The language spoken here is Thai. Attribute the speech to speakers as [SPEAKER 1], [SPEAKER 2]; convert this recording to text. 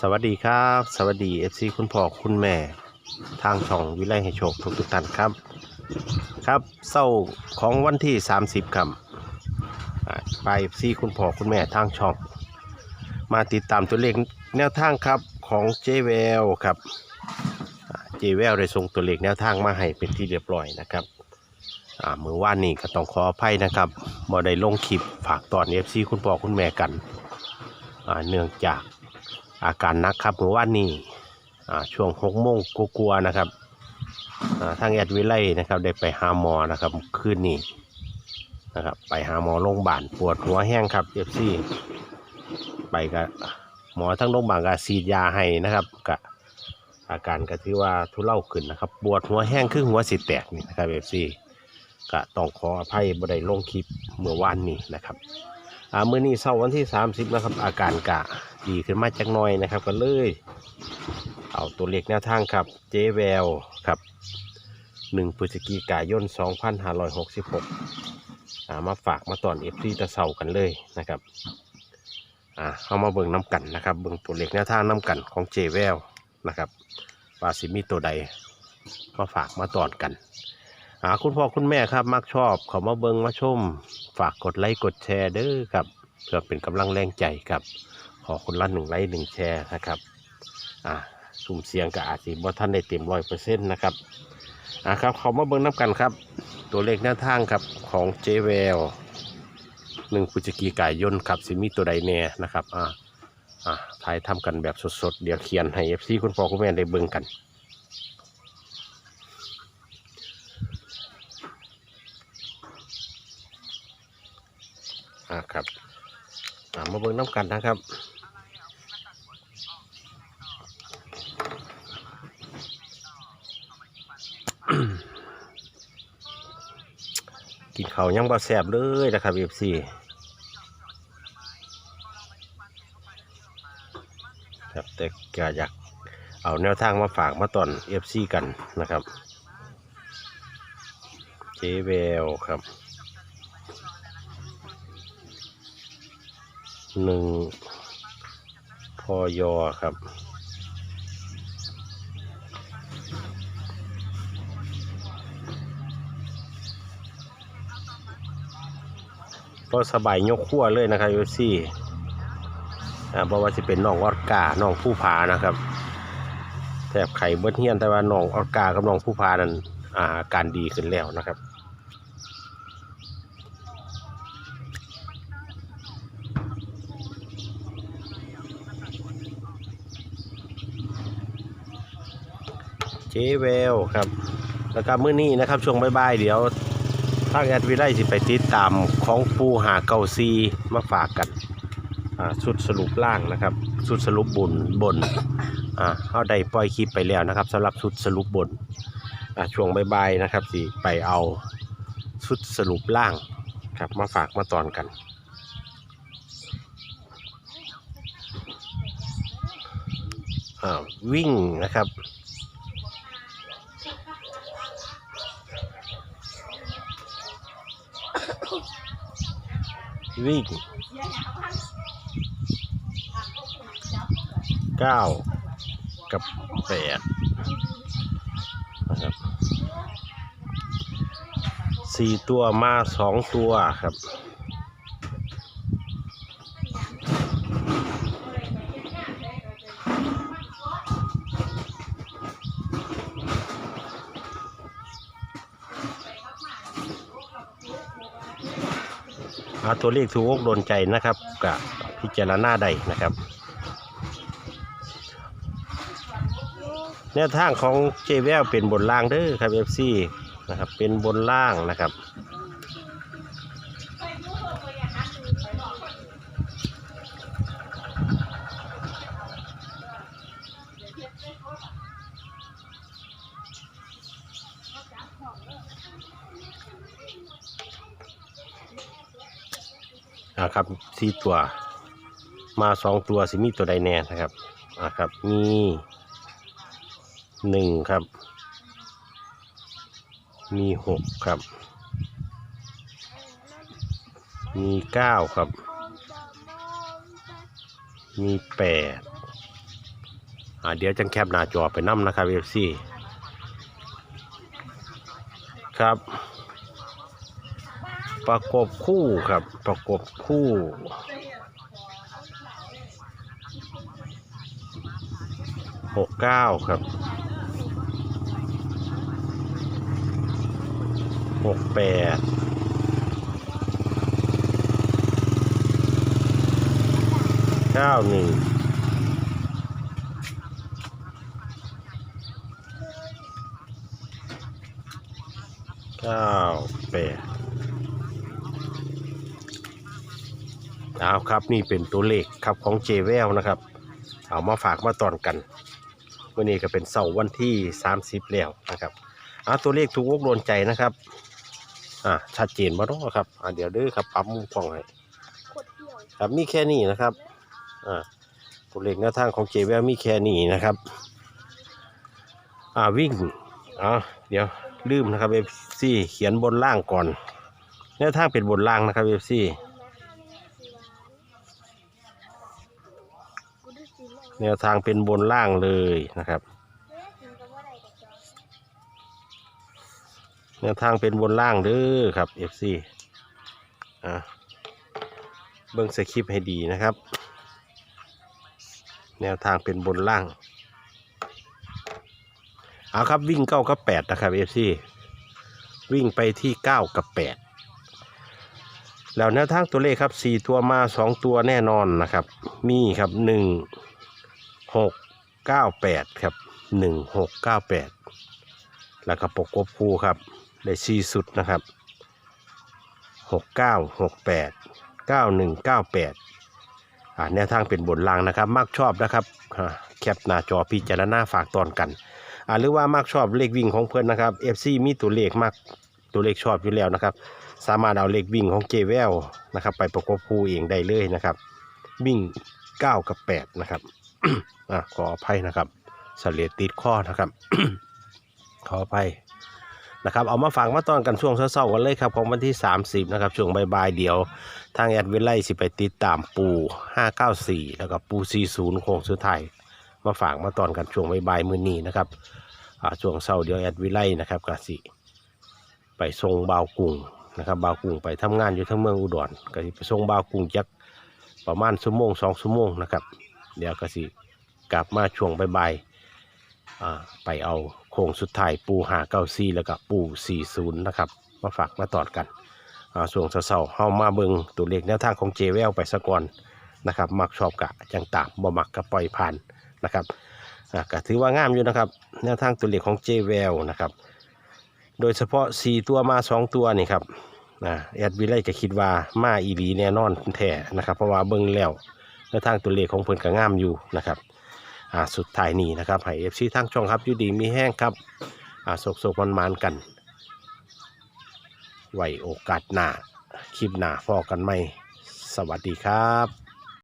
[SPEAKER 1] สวัสดีครับ สวัสดีเอฟซีคุณพ่อคุณแม่ ทางช่องวิไลให้โชคทุกทุกท่านครับ ครับเศร้าของวันที่ 30ครับอ่าไปเอฟซีคุณพ่อคุณแม่ทางช่อง มาติดตามตัวเลขแนวทางครับของเจเวลครับเจเวลได้ส่งตัวเลขแนวทางมาให้เป็นที่เรียบร้อยนะครับอ่ามือว่านนี้ก็ต้องขออภัยนะครับบ่ได้ลงคลิปฝากตอนเอฟซีคุณพ่อคุณแม่กันอ่าเนื่องจาก อาการนักครับเมื่อวานนี้ช่วงหกโมงกลัวๆนะครับทางแอดวิไลนะครับได้ไปหาหมอนะครับคืนนี้นะครับไปหาหมอโรงพยาบาลปวดหัวแห้งครับเอฟซีไปกับหมอทั้งโรงพยาบาลก็ฉีดยาให้นะครับกับอาการก็ถือว่าทุเลาขึ้นนะครับปวดหัวแห้งคือหัวสิแตกนี่นะครับเอฟซีก็ต้องขออภัยบ่ได้ลงคลิปเมื่อวานนี้นะครับ อ่ามื้อนี้เช้าวันที่ 30นะครับ อาการกะดีขึ้นมาจักหน่อยนะครับก็เลย เอาตัวเลขแนวทางครับ เจแววครับ1พฤศจิกายน 2566อ่ามาฝากมาตอนเอฟซีตะเสากันเลยนะครับอ่าเข้ามาเบิ่งน้ำกันนะครับเบิ่งตัวเลขแนวทางน้ำกันของเจแววนะครับว่าสิมีตัวใดมาฝากมาตอนกัน หาคุณพ่อคุณแม่ครับ มักชอบเขามาเบิงมาชม ฝากกดไลค์กดแชร์เด้อครับเพื่อเป็นกำลังแรงใจครับ ขอคนละหนึ่งไลค์หนึ่งแชร์นะครับอ่าสุ่มเสียงกับอาจสิบ่ท่านได้เต็มร้อยเปอร์เซ็นต์นะครับอ่าครับเขามาเบิงน้ำกันครับ ตัวเลขแนวทางครับของเจเวลหนึ่งพฤศจิกายนครับสิมีตัวใดแน่นะครับอ่าอ่าถ่ายทำกันแบบสดๆ เดี๋ยวเขียนให้เอฟซีคุณพ่อคุณแม่ได้เบิงกัน อ่าครับอ่ามาเบิ่งน้ำกันนะครับกินเขาวยังบ่แสบเลยนะครับเอฟซีครับแต่ก็อยากเอาแนวทางมาฝากมาตอนเอฟซีกันนะครับ เจเวลครับ หนึ่งพอยอครับ ก็สบายยกขั้วเลยนะครับยูซี่าเพราะว่าจะเป็นน้องออดกาน้องผู้พานะครับแทบไข่เบิ้เฮียนแต่ว่าน้องออดกากับน้องผู้พานั้นอาการดีขึ้นแล้วนะครับ เจเวลครับ แล้วก็มื้อนี้นะครับช่วงบ่ายๆเดี๋ยวทางแอดวิไลสิไปติดตามของปูหาเกาซีมาฝากกันอ่าสุดสรุปล่างนะครับสุดสรุปบนบนอ่าเขาได้ปล่อยคลิปไปแล้วนะครับสำหรับสุดสรุปบนอ่าช่วงบ่ายๆนะครับสิไปเอาสุดสรุปล่างครับมาฝากมาตอนกันอ่าวิ่งนะครับ วิ่งเก้ากับแปดนะครับสี่ตัวมาสองตัวครับ เอาตัวเลขถูกอกโดนใจนะครับกับพิจารณาได้นะครับ แนวทางของเจแววเป็นบนล่างเด้อครับเอฟซีนะครับเป็นบนล่างนะครับ ครับสี่ตัว มาสองตัวสิมีตัวใดแน่นะครับอ่าครับมีหนึ่งครับ มีหกครับ มีเก้าครับ มีแปดอ่าเดี๋ยวจังแคปหน้าจอไปนํนะครับ FC ครับ ประกบคู่ครับ ประกบคู่ หกเก้าครับ หกแปดเก้าหนึ่งเก้าแปด เอาครับนี่เป็นตัวเลขครับของเจเวลนะครับ เอามาฝากมาตอนกันวันนี้ก็เป็นเสาร์วันที่ 30 แล้วนะครับเอาตัวเลขทุกวกโดนใจนะครับอ่าชัดเจนมาต้องครับอ่าเดี๋ยวเด้อครับปั๊มมุมกล้องให้ครับมีแค่นี้นะครับอ่าตัวเลขแนวทางของเจเวลมีแค่นี้นะครับอ่าวิ่งอ่าเดี๋ยวลืมนะครับเอฟซีเขียนบนล่างก่อนแนวทางเป็นบนล่างนะครับเอฟซี แนวทางเป็นบนล่างเลยนะครับ แนวทางเป็นบนล่างเด้อครับ FC อะเบิ่งสคริปต์ให้ดีนะครับ แนวทางเป็นบนล่าง เอาครับวิ่งเก้ากับแปดนะครับ FC วิ่งไปที่เก้ากับแปดแล้วแนวทางตัวเลขครับสี่ตัวมาสองตัวแน่นอนนะครับ มีครับหนึ่ง หกเก้าแปดครับหนึ่งหกเก้าแปดแล้วก็ปกกบคู่ครับได้สี่สุดนะครับหกเก้าหกแปดเก้าหนึ่งเก้าแปดอ่าแนวทางเป็นบนล่างนะครับมักชอบนะครับแคปหน้าจอพิจารณาฝากตอนกันอ่าหรือว่ามักชอบเลขวิ่งของเพื่อนนะครับ FC มีตัวเลขมากตัวเลขชอบอยู่แล้วนะครับ สามารถเอาเลขวิ่งของเจเวลนะครับ ไปประกบคู่เองได้เลยนะครับ วิ่ง 9 กับ 8 นะครับ อะขออภัยนะครับเสลียดติดข้อนะครับ ขออภัยนะครับเอามาฝากมาตอนกันช่วงเช้าๆกันเลยครับของวันที่ 30นะครับช่วงบ่ายๆเดียว ทางแอดวิไลสิไปติดตามปู 594 แล้วก็ปู 40โค้งสุดท้ายมาฝากมาตอนกันช่วงบ่ายๆมื้อนี้นะครับช่วงเช้าเดียวแอดวิไลนะครับกสิไปส่งบาวกรุงนะครับบาวกรุงไปทำงานอยู่ทั้งเมืองอุดรกสิไปส่งบาวกรุงจักประมาณชั่วโมงสองชั่วโมงนะครับ เดี๋ยวก็สิกลับมาช่วงบ่ายๆอ่าไปเอาโค้งสุดท้ายปูหาเก้าซีแล้วก็ปูสี่ศูนย์นะครับมาฝากมาตอดกันอ่าช่วงเช้าๆเฮามาเบิงตัวเลขแนวทางของเจเวลไปสะก่อนนะครับมักชอบกะจังตามบ่มักก็ปล่อยผ่านนะครับอ่าก็ถือว่างามอยู่นะครับแนวทางตัวเลขของเจเวลนะครับโดยเฉพาะ 4 ตัวมา 2 ตัวนี่ครับแอดวิไลจะคิดว่ามาอีหลีแน่นอนแท้นะครับเพราะว่าเบิ่งแล้ว แล้วทางตัวเลขของเพิ่นก็งามอยู่นะครับอ่าสุดท้ายนี้นะครับให้เอฟซีทั้งช่องครับอยู่ดีมีแห้งครับอ่าโศกๆมันๆกันไว้โอกาสหน้าคลิปหน้าพอกันไหมสวัสดีครับ